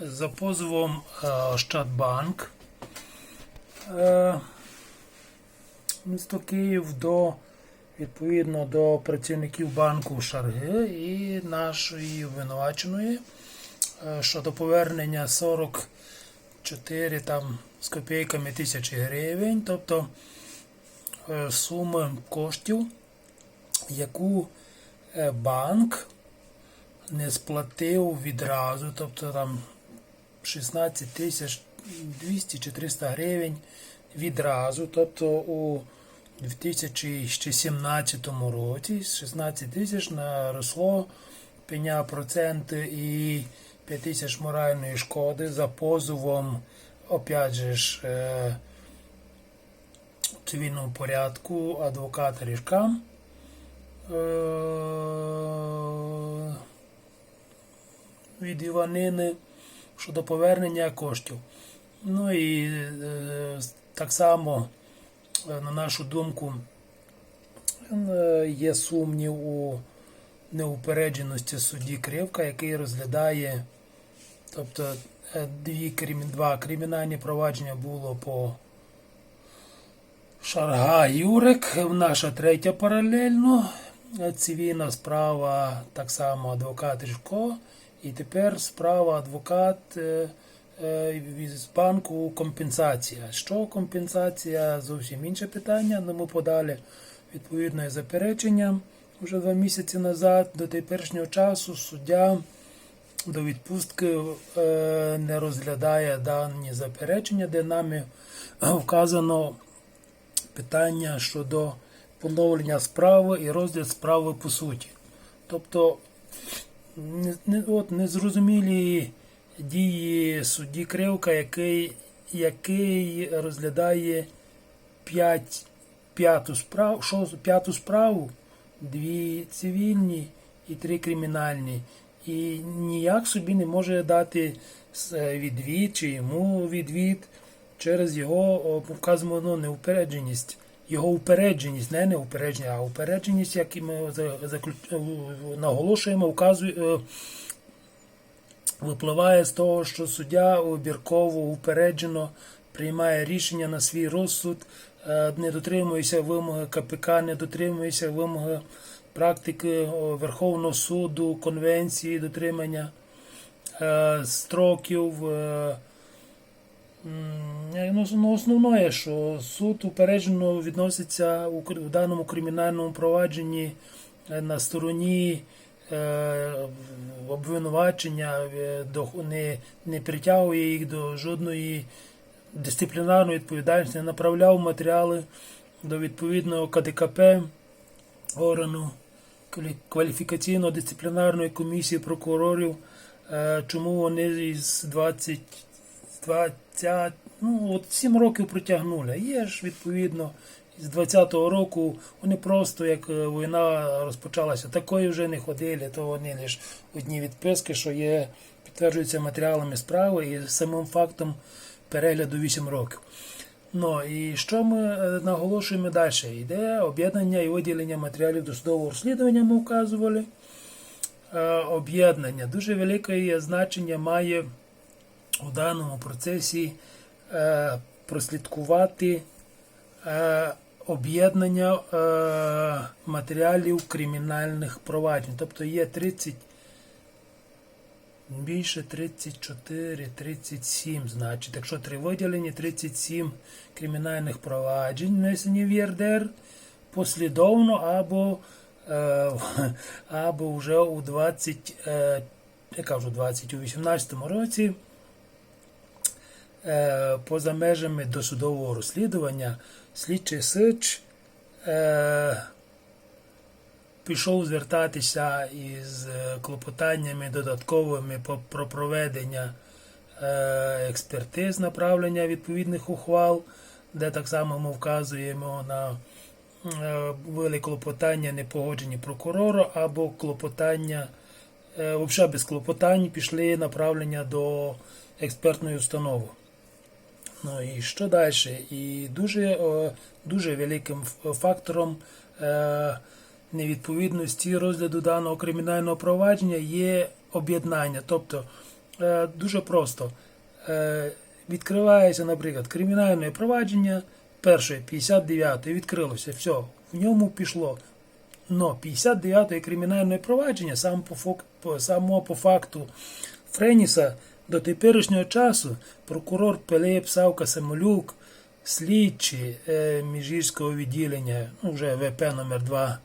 за позовом е, Ощадбанк. Е, місто Київ до відповідно до працівників банку Шарги і нашої обвинуваченої е, щодо повернення 44 там з копійками тисячі гривень, тобто суми коштів, яку банк не сплатив відразу, тобто там 16 тисяч 200 чи 300 гривень відразу, тобто у 2017 році з 16 тисяч наросло пеня проценти і 5 тисяч моральної шкоди за позовом, опять же ж, е, в цивільному порядку адвоката Ріжка. Е, від Іванини щодо повернення коштів. Ну і е, так само, е, на нашу думку, е, є сумнів у неупередженості судді Кривка, який розглядає, тобто дві, два кримінальні провадження було по Шарга Юрик, наша третя паралельно. Цивільна справа так само адвокат Ріжко. І тепер справа адвокат е, е, з банку компенсація. Що компенсація? Зовсім інше питання. Ну, ми подали відповідне заперечення вже два місяці назад. До теперішнього часу суддя до відпустки е, не розглядає дані заперечення, де нами вказано питання щодо поновлення справи і розгляд справи по суті. Тобто не, от, незрозумілі дії судді Кривка, який, який розглядає п'ять, п'яту, справу, шо- п'яту справу, дві цивільні і три кримінальні. І ніяк собі не може дати с- відвід чи йому відвід через його вказану ну, неупередженість. Його упередженість, не неупередження, а упередженість, як і ми е, наголошуємо, вказує, е, випливає з того, що суддя обірково упереджено приймає рішення на свій розсуд, е, не дотримується вимоги КПК, не дотримується вимоги практики Верховного суду, конвенції дотримання строків. Ну, основне, що суд упереджено відноситься у даному кримінальному провадженні е, на стороні е, обвинувачення, е, не, не притягує їх до жодної дисциплінарної відповідальності, не направляв матеріали до відповідного КДКП органу кваліфікаційно-дисциплінарної комісії прокурорів, чому вони із 20 20, ну от 7 років протягнули. Є ж відповідно з 20-го року вони просто як е, війна розпочалася, такої вже не ходили, то вони лише одні відписки, що є, підтверджуються матеріалами справи і самим фактом перегляду 8 років. Ну і що ми е, наголошуємо далі? Йде об'єднання і виділення матеріалів досудового розслідування, ми вказували. Е, Об'єднання дуже велике значення має у даному процесі е, прослідкувати е, об'єднання е, матеріалів кримінальних проваджень. Тобто є 30, більше 34, 37, значить, якщо три виділені, 37 кримінальних проваджень внесені в ЄРДР послідовно або, е, або вже у 20, е, я кажу 20, у 18 році поза межами досудового розслідування слідчий Сич е, пішов звертатися із е, клопотаннями додатковими про проведення е, експертиз направлення відповідних ухвал, де так само ми вказуємо на е, були клопотання не погоджені прокурора або клопотання, е, взагалі без клопотань пішли направлення до експертної установи. Ну і що далі? І дуже, е, дуже великим фактором е, невідповідності розгляду даного кримінального провадження є об'єднання. Тобто е, дуже просто. Відкривається, наприклад, кримінальне провадження перше, 59 відкрилося, все, в ньому пішло. Но 59 кримінальне провадження сам по, само по факту Френіса до теперішнього часу прокурор Пилип Савка Самолюк, слідчі е, Міжгірського відділення, ну вже ВП номер 2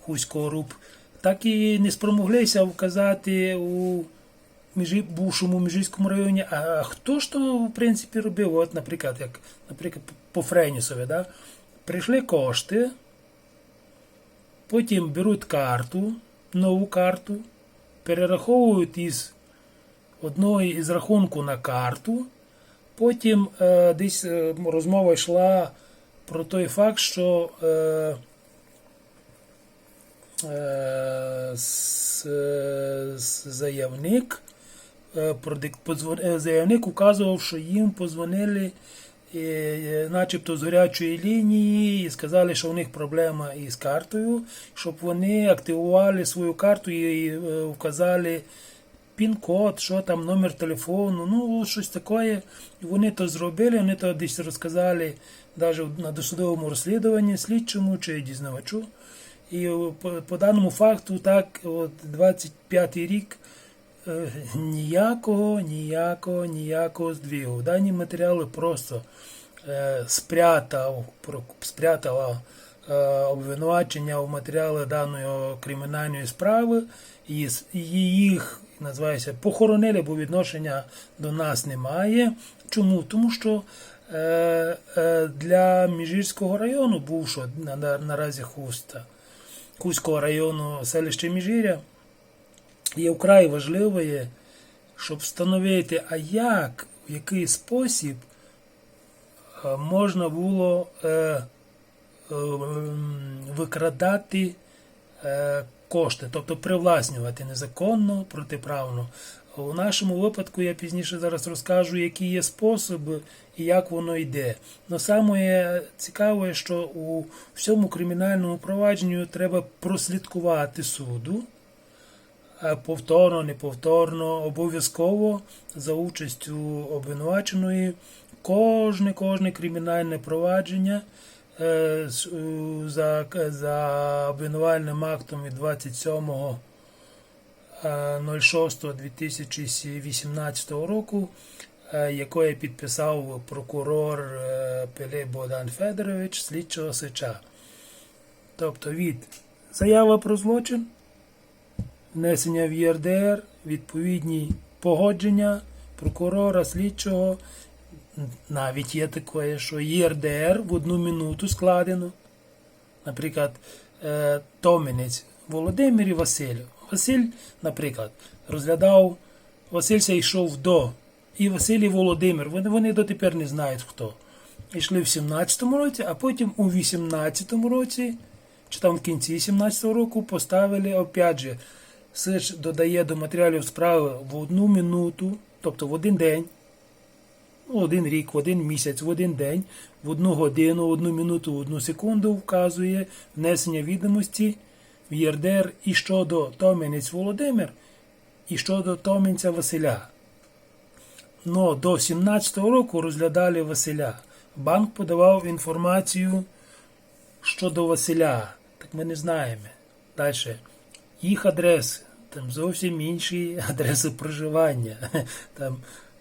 Хуського РУП, так і не спромоглися вказати у бувшому Міжгірському районі. А хто ж то, в принципі, робив? От, наприклад, як наприклад, по Френісові, да? прийшли кошти, потім беруть карту, нову карту, перераховують із одного із рахунку на карту. Потім е, десь е, розмова йшла про той факт, що е, е, с, с- заявник, е, продик- подзвон- е, заявник указував, що їм позвонили е, е, начебто з гарячої лінії і сказали, що у них проблема із картою, щоб вони активували свою карту і е, вказали пін-код, що там, номер телефону, ну щось таке. Вони то зробили, вони то десь розказали навіть на досудовому розслідуванні слідчому чи дізнавачу. І по, даному факту, так, от 25-й рік е, ніякого, ніякого, ніякого здвігу. Дані матеріали просто е, спрятав, спрятала е, обвинувачення в матеріали даної кримінальної справи, і с- і називається похоронили, бо відношення до нас немає. Чому? Тому що е, е, для Міжгірського району, бувшого на, на, наразі Хуста, Хуського району селище Міжгіря, є вкрай важливою, щоб встановити, а як, в який спосіб е, можна було е, е, викрадати е, кошти, тобто привласнювати незаконно, протиправно. У нашому випадку я пізніше зараз розкажу, які є способи і як воно йде. Но саме цікаве, що у всьому кримінальному провадженню треба прослідкувати суду. Е, Повторно, неповторно, обов'язково за участю обвинуваченої кожне кожне кримінальне провадження за, за обвинувальним актом від 27 06.2018 року, е, якої підписав прокурор е, Пилип Богдан Федорович слідчого Сича. Тобто від заява про злочин, внесення в ЄРДР, відповідні погодження прокурора, слідчого. Навіть є таке, що ЄРДР в одну минуту складено. Наприклад, е, Томінець Володимир і Василь. Василь, наприклад, розглядав, Василь йшов до. І Василь і Володимир, вони, вони дотепер не знають хто. Йшли в 17-му році, а потім у 18-му році, чи там в кінці 17-го року, поставили, опять же, Сич додає до матеріалів справи в одну минуту, тобто в один день, ну, один рік, в один місяць, в один день, в одну годину, в одну минуту, в одну секунду вказує внесення відомості в ЄРДР і щодо Томінець Володимир, і щодо Томінця Василя. Но до 17-го року розглядали Василя. Банк подавав інформацію щодо Василя. Так ми не знаємо. Далі. Їх адреси. Там зовсім інші адреси проживання. Там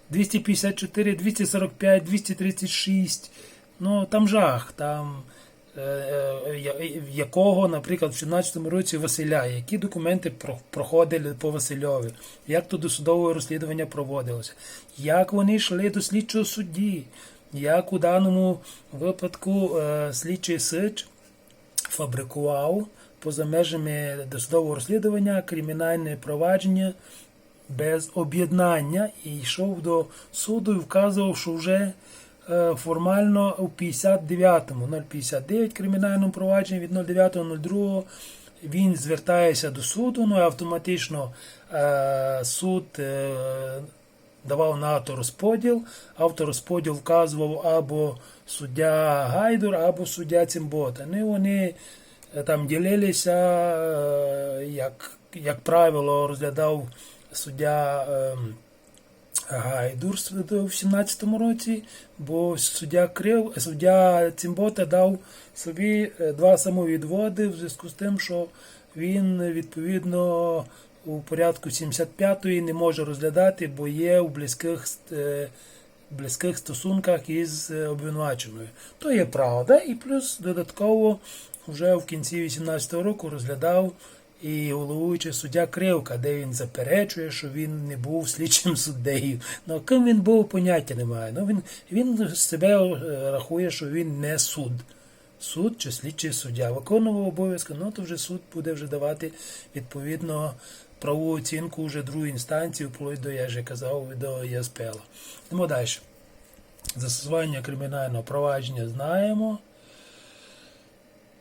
254, 245, 236. Ну там жах. Там е, е, в якого, наприклад, в 17-му році Василя, які документи проходили по Васильові, як то досудове розслідування проводилося, як вони йшли до слідчого судді, як у даному випадку е, слідчий Сич фабрикував поза межами досудового розслідування кримінальне провадження без об'єднання і йшов до суду і вказував, що вже е, формально у 59-му, 059 кримінальному провадженні від 09.02 він звертається до суду, ну і автоматично е, суд е, давав на авторозподіл. Авторозподіл вказував або суддя Гайдур, або суддя Цимбота. Ну і вони там ділилися, як, як правило, розглядав суддя. ем, Гайдур в 17-му році, бо суддя Крив, суддя Цімбота дав собі е, два самовідводи в зв'язку з тим, що він відповідно у порядку 75-ї не може розглядати, бо є у близьких е, близьких стосунках із е, обвинуваченою. То є правда, і плюс додатково вже в кінці 18-го року розглядав і головуючий суддя Кривка, де він заперечує, що він не був слідчим суддею. Ну, ким він був, поняття немає. Ну, він, він себе е, рахує, що він не суд. Суд чи слідчий суддя виконував обов'язки, ну то вже суд буде вже давати відповідно правову оцінку вже другої інстанції, вплоть до, я вже казав, до ЄСПЛ. Йдемо далі. Застосування кримінального провадження знаємо.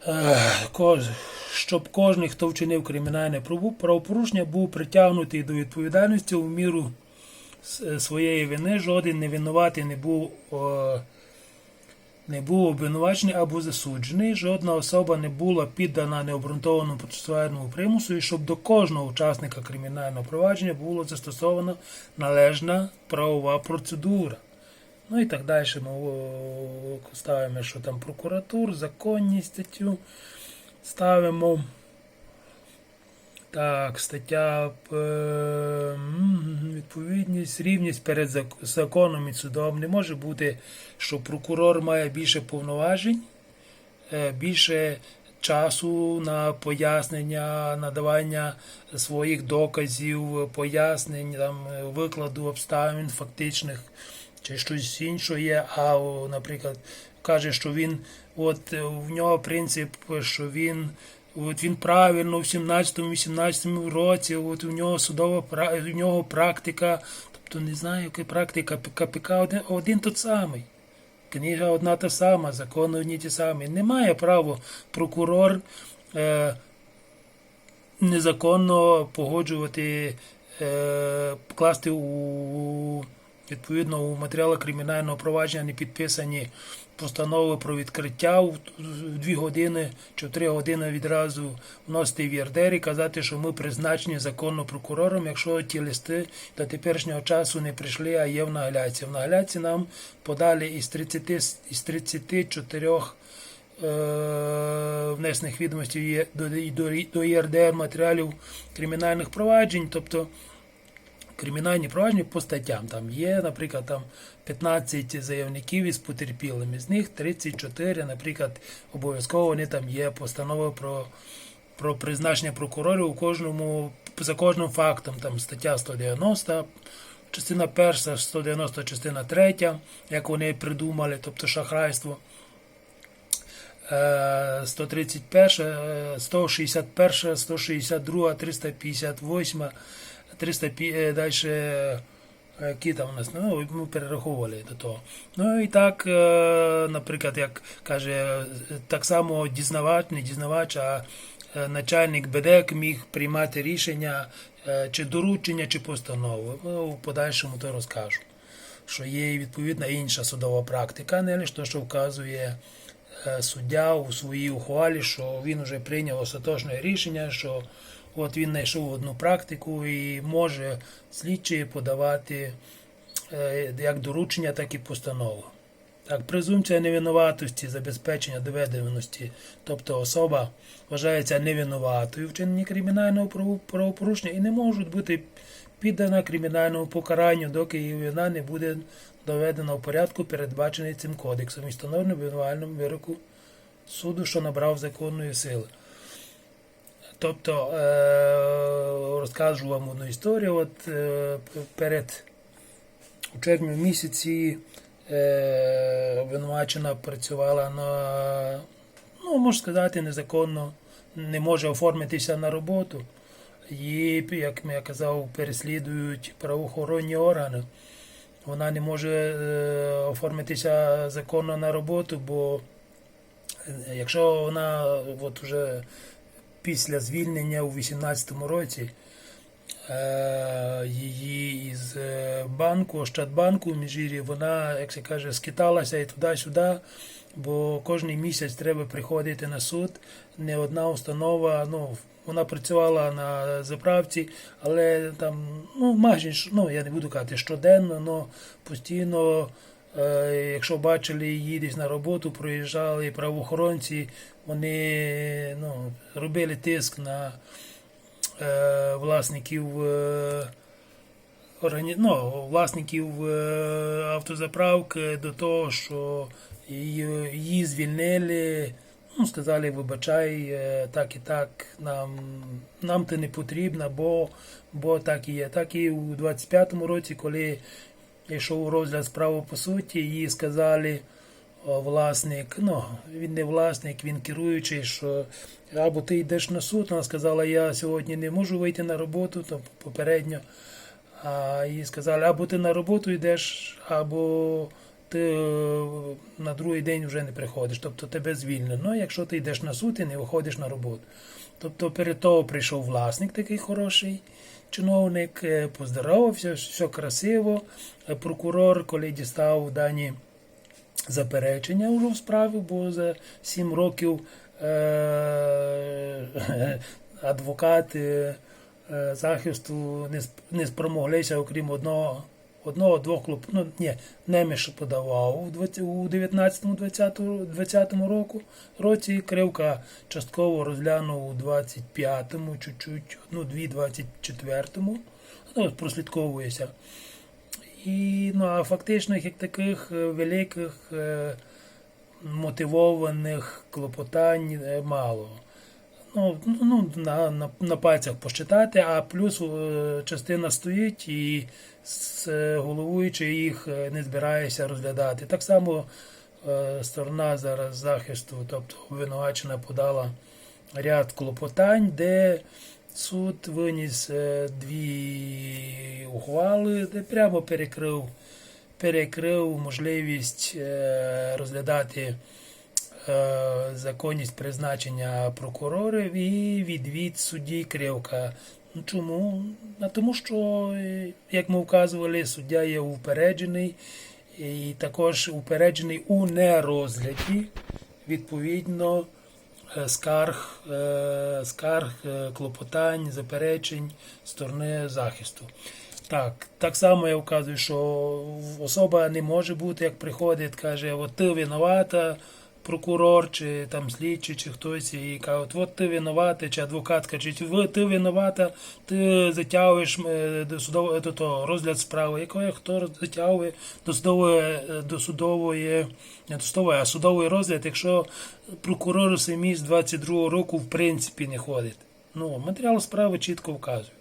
Ех, Щоб кожен, хто вчинив кримінальне правопорушення, був притягнутий до відповідальності у міру своєї вини, жоден невинуватий не був не був обвинувачений або засуджений, жодна особа не була піддана необґрунтованому процесуальному примусу, і щоб до кожного учасника кримінального провадження було застосовано належна правова процедура. Ну і так далі. Ми ставимо, що там прокуратур, законність статтю ставимо. Так, стаття відповідність, рівність перед законом і судом. Не може бути, що прокурор має більше повноважень, е, більше часу на пояснення, надавання своїх доказів, пояснень, там, е, викладу обставин фактичних чи щось інше є. А, наприклад, каже, що він, от е, в нього принцип, що він. От він правильно в 17-18 році, от у нього судова у нього практика, тобто не знаю, яка практика КПК один, один тот самий. Книга одна та сама, закони одні ті самі. Немає права прокурор е, незаконно погоджувати, е, класти у відповідно у матеріалах кримінального провадження не підписані постанови про відкриття в в дві години чи в три години відразу вносити в ЄРДР і казати, що ми призначені законно прокурором, якщо ті листи до теперішнього часу не прийшли, а є в нагляці. В нагляці нам подали із 30, із 34 е, внесених відомостей до ЄРДР матеріалів кримінальних проваджень, тобто кримінальні провадження по статтям. Там є, наприклад, там 15 заявників із потерпілими. З них 34, наприклад, обов'язково вони там є постанови про, про призначення прокурорів у кожному за кожним фактом. Там стаття 190. Частина перша, 190, частина третя, як вони придумали, тобто шахрайство. Е, 131, е, 161, 162, 358, 300, далі, які там у нас, ну, ми перераховували до того. Ну і так, е, наприклад, як каже, так само дізнавач, не дізнавач, а е, начальник БДЕК міг приймати рішення е, чи доручення, чи постанови. Ну, в подальшому то розкажу. Що є відповідна інша судова практика, не лише те, що вказує суддя у своїй ухвалі, що він вже прийняв остаточне рішення, що от він знайшов одну практику і може слідчий подавати е, як доручення, так і постанову. Так, презумпція невинуватості, забезпечення доведеності, тобто особа вважається невинуватою вчиненні кримінального право- правопорушення і не можуть бути піддана кримінальному покаранню, доки її вина не буде доведена в порядку, передбачений цим кодексом і встановлено в обвинувальному вироку суду, що набрав законної сили. Тобто е, розкажу вам одну історію. От е, перед у червні місяці е, обвинувачена працювала на, ну, можна сказати, незаконно, не може оформитися на роботу. Її, як я казав, переслідують правоохоронні органи. Вона не може оформитися законно на роботу, бо якщо вона от вже після звільнення у 18-му році е, її із е, банку, Ощадбанку в Міжірі, вона, як се каже, скиталася і туди-сюди, бо кожен місяць треба приходити на суд. Не одна установа, ну, вона працювала на заправці, але там, ну, майже, ну, я не буду казати щоденно, але постійно, якщо бачили її десь на роботу, проїжджали правоохоронці, вони ну, робили тиск на е, власників. Е, ну, власників е, автозаправки до того, що її звільнили, ну, сказали, вибачай, е, так і так, нам, нам ти не потрібна, бо, бо так і є. Так і у 25-му році, коли йшов розгляд справи по суті, їй сказали, власник, ну, він не власник, він керуючий, що або ти йдеш на суд, вона сказала, я сьогодні не можу вийти на роботу, то попередньо. А їй сказали, або ти на роботу йдеш, або ти е, на другий день вже не приходиш, тобто тебе звільнено. Ну, якщо ти йдеш на суд і не виходиш на роботу. Тобто перед того прийшов власник такий хороший чиновник, е, поздоровався, все красиво. Е, Прокурор, коли дістав дані заперечення вже в справі, бо за 7 років е- адвокат е- захисту не спромоглися, окрім одного. Одного, двох клуб, ну ні, Неміш подавав у 20 у 19-20 20 року році. Кривка частково розглянув у 25-му, чуть-чуть, ну, дві 24-му. Ну, прослідковується. І ну, а фактично як таких е, великих е, мотивованих клопотань е, мало. Ну, ну на, на, на пальцях посчитати, а плюс е, частина стоїть і е, головуючий їх е, не збирається розглядати. Так само е, сторона зараз захисту, тобто обвинувачена подала ряд клопотань, де суд виніс дві ухвали, де прямо перекрив, перекрив можливість розглядати законність призначення прокурорів і відвід судді Кривка. Ну, чому? А тому що, е, як ми вказували, суддя є упереджений і також упереджений у нерозгляді, відповідно, е, скарг, е, скарг, е, клопотань, заперечень сторони захисту. Так, так само я вказую, що особа не може бути, як приходить, каже, от ти винувата, прокурор, чи там слідчий, чи хтось, і каже, от, ти винувата, чи адвокат каже, ти винувата, ти затягуєш е, до судового розгляд справи. Якої хто затягує до судової, е, до судової, не до судової, а судовий розгляд, якщо прокурор самі з 22 року в принципі не ходить. Ну, матеріал справи чітко вказує.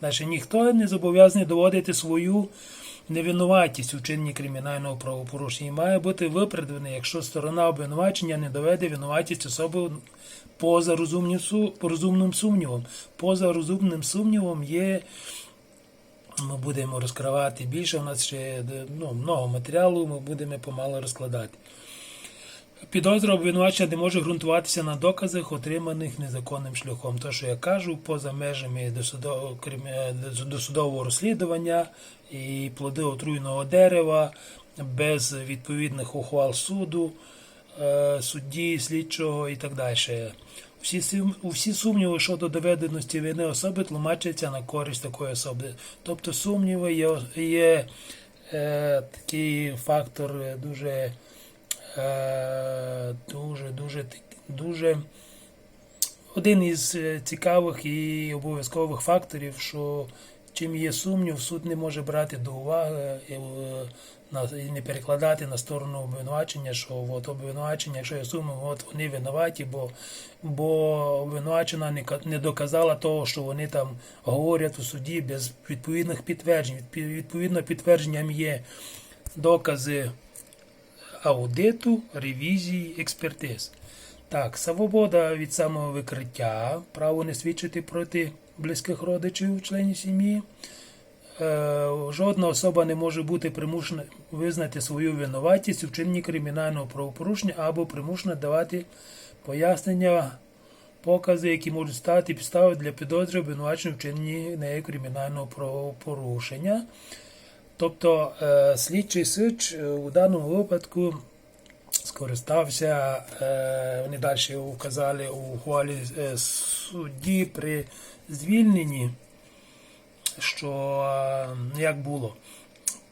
Значить, ніхто не зобов'язаний доводити свою невинуватість у чинні кримінального правопорушення. Має бути виправдана, якщо сторона обвинувачення не доведе винуватість особи поза розумним, розумним сумнівом. Поза розумним сумнівом є. Ми будемо розкривати більше. У нас ще ну, много матеріалу, ми будемо помало розкладати. Підозра обвинувачення не може ґрунтуватися на доказах, отриманих незаконним шляхом. То, що я кажу, поза межами досудового, розслідування і плоди отруйного дерева, без відповідних ухвал суду, е, судді, слідчого і так далі. Всі, усі сумніви щодо доведеності вини особи тлумачаться на користь такої особи. Тобто сумніви є, є е, такий фактор е, дуже дуже, дуже, дуже один із е, цікавих і обов'язкових факторів, що чим є сумнів, суд не може брати до уваги і, е, і не перекладати на сторону обвинувачення, що от обвинувачення, якщо є сумнів, от вони винуваті, бо, бо обвинувачена не, не доказала того, що вони там говорять у суді без відповідних підтверджень. Відповідно, підтвердженням є докази аудиту, ревізії, експертиз. Так, свобода від самовикриття, право не свідчити проти близьких родичів, членів сім'ї. Е, жодна особа не може бути примушена визнати свою винуватість у вчиненні кримінального правопорушення або примушена давати пояснення покази, які можуть стати підставою для підозри обвинувачення вчиненні нею кримінального правопорушення. Тобто е, слідчий сич е, у даному випадку скористався, е, вони далі указали у ухвалі судді при звільненні, що як було.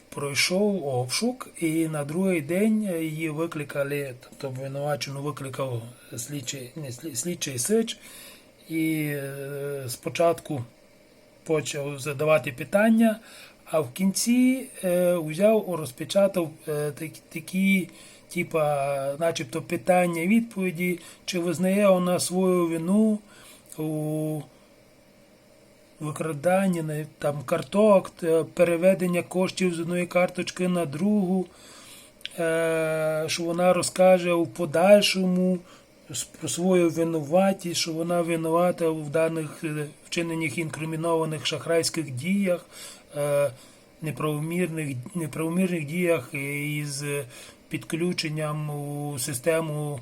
Пройшов обшук, і на другий день її викликали, тобто обвинувачену викликав слідчий, не, слідчий сич, і спочатку почав задавати питання, а в кінці е, взяв, розпечатав е, так- такі, типа, начебто питання відповіді, чи визнає вона свою вину у викрадання не- там карток, переведення коштів з одної карточки на другу, е, що вона розкаже у подальшому про свою винуватість, що вона винувата в даних е, вчинених інкримінованих шахрайських діях, е, неправомірних, неправомірних діях із підключенням у систему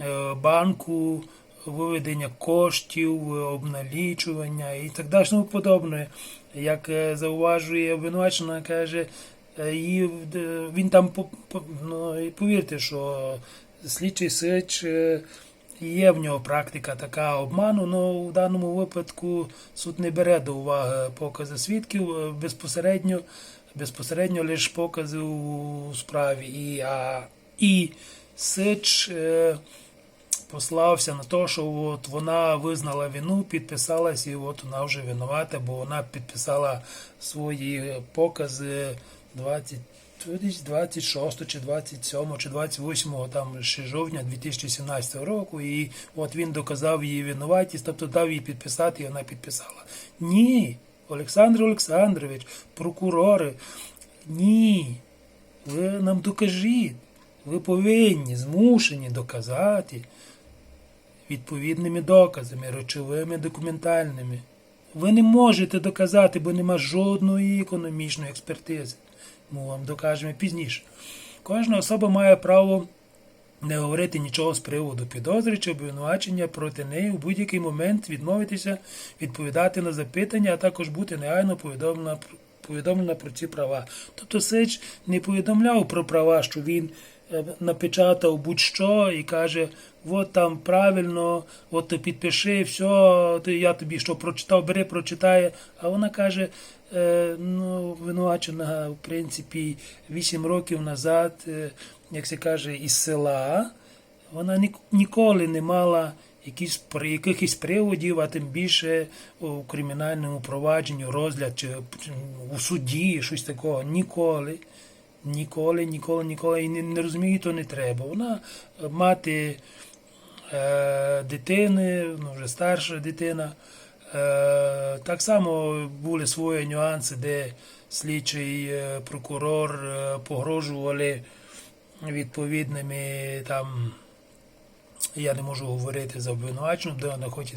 е, банку, виведення коштів, обналічування і так далі, тому подобне. Як е, зауважує обвинувачена, каже, е, її, е, він там ну, повірте, що слідчий сич е, є в нього практика така обману, але в даному випадку суд не бере до уваги покази свідків е, безпосередньо, безпосередньо лише покази у справі. І, а, і сич. е, послався на те, що от вона визнала вину, підписалась, і от вона вже винувата, бо вона підписала свої покази 20, то десь 26 чи 27 чи 28 там ще жовтня 2017 року, і от він доказав її винуватість, тобто дав їй підписати, і вона підписала. Ні, Олександр Олександрович, прокурори, ні. Ви нам докажіть. Ви повинні, змушені доказати відповідними доказами, речовими, документальними. Ви не можете доказати, бо нема жодної економічної експертизи. Ми вам докажемо пізніше. Кожна особа має право не говорити нічого з приводу підозри чи обвинувачення проти неї у будь-який момент відмовитися відповідати на запитання, а також бути негайно повідомлена, повідомлена про ці права. Тобто Сич не повідомляв про права, що він напечатав будь-що і каже, от там правильно, от підпиши, все, я тобі що прочитав, бери, прочитає. А вона каже, е, ну, винувачена, в принципі, 8 років назад, е, як се каже, із села, вона ні- ніколи не мала якісь, якихось приводів, а тим більше у кримінальному провадженні, розгляд чи у суді, щось такого. Ніколи. Ніколи, ніколи, ніколи. І не, не розумію, то не треба. Вона е, мати е, дитини, ну вже старша дитина. Е, так само були свої нюанси, де слідчий е, прокурор е, погрожували відповідними там. Я не можу говорити за обвинувачену, де вона хоч і